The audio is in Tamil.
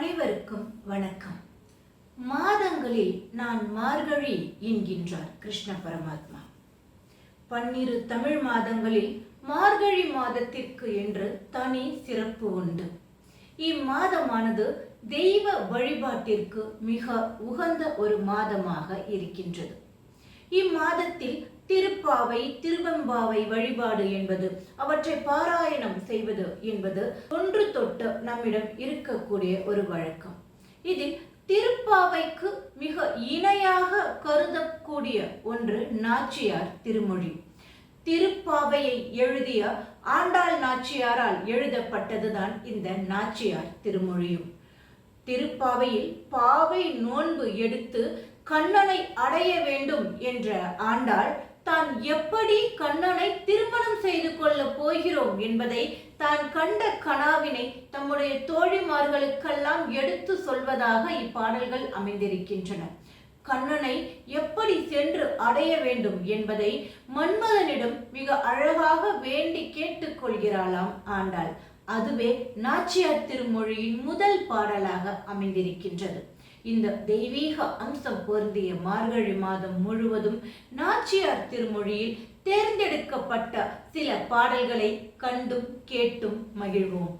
அனைவருக்கும் வணக்கம். மாதங்களில் நான் மார்கழி என்கின்றார் கிருஷ்ண பரமாத்மா. பன்னிரு தமிழ் மாதங்களில் மார்கழி மாதத்திற்கு என்று தனி சிறப்பு உண்டு. இம்மாதமானது தெய்வ வழிபாட்டிற்கு மிக உகந்த ஒரு மாதமாக இருக்கின்றது. இம்மாதத்தில் திருப்பாவை திருவெம்பாவை வழிபாடு என்பது அவற்றை பாராயணம் செய்வது என்பது ஒன்று தொட்டு நம்மிடம் இருக்கக்கூடிய ஒரு வழக்கம். இதில் திருப்பாவைக்கு மிக இணையாக கருதக்கூடிய ஒன்று நாச்சியார் திருமொழி. திருப்பாவையை எழுதிய ஆண்டாள் நாச்சியாரால் எழுதப்பட்டதுதான் இந்த நாச்சியார் திருமொழியும். திருப்பாவையில் பாவை நோன்பு எடுத்து கண்ணனை அடைய வேண்டும் என்ற ஆண்டாள் தான் எப்படி கண்ணனை திருமணம் செய்து கொள்ள போகிறோம் என்பதை தான் கண்ட கனாவினை தம்முடைய தோழிமார்களுக்கெல்லாம் எடுத்து சொல்வதாக இப்பாடல்கள் அமைந்திருக்கின்றன. கண்ணனை எப்படி சென்று அடைய வேண்டும் என்பதை மன்மதனிடம் மிக அழகாக வேண்டி கேட்டுக்கொள்கிறாளாம் ஆண்டாள். அதுவே நாச்சியார் திருமொழியின் முதல் பாடலாக அமைந்திருக்கின்றது. இந்த தெய்வீக அம்சம் பொருந்திய மார்கழி மாதம் முழுவதும் நாச்சியார் திருமொழியில் தேர்ந்தெடுக்கப்பட்ட சில பாடல்களை கண்டும் கேட்டும் மகிழ்வோம்.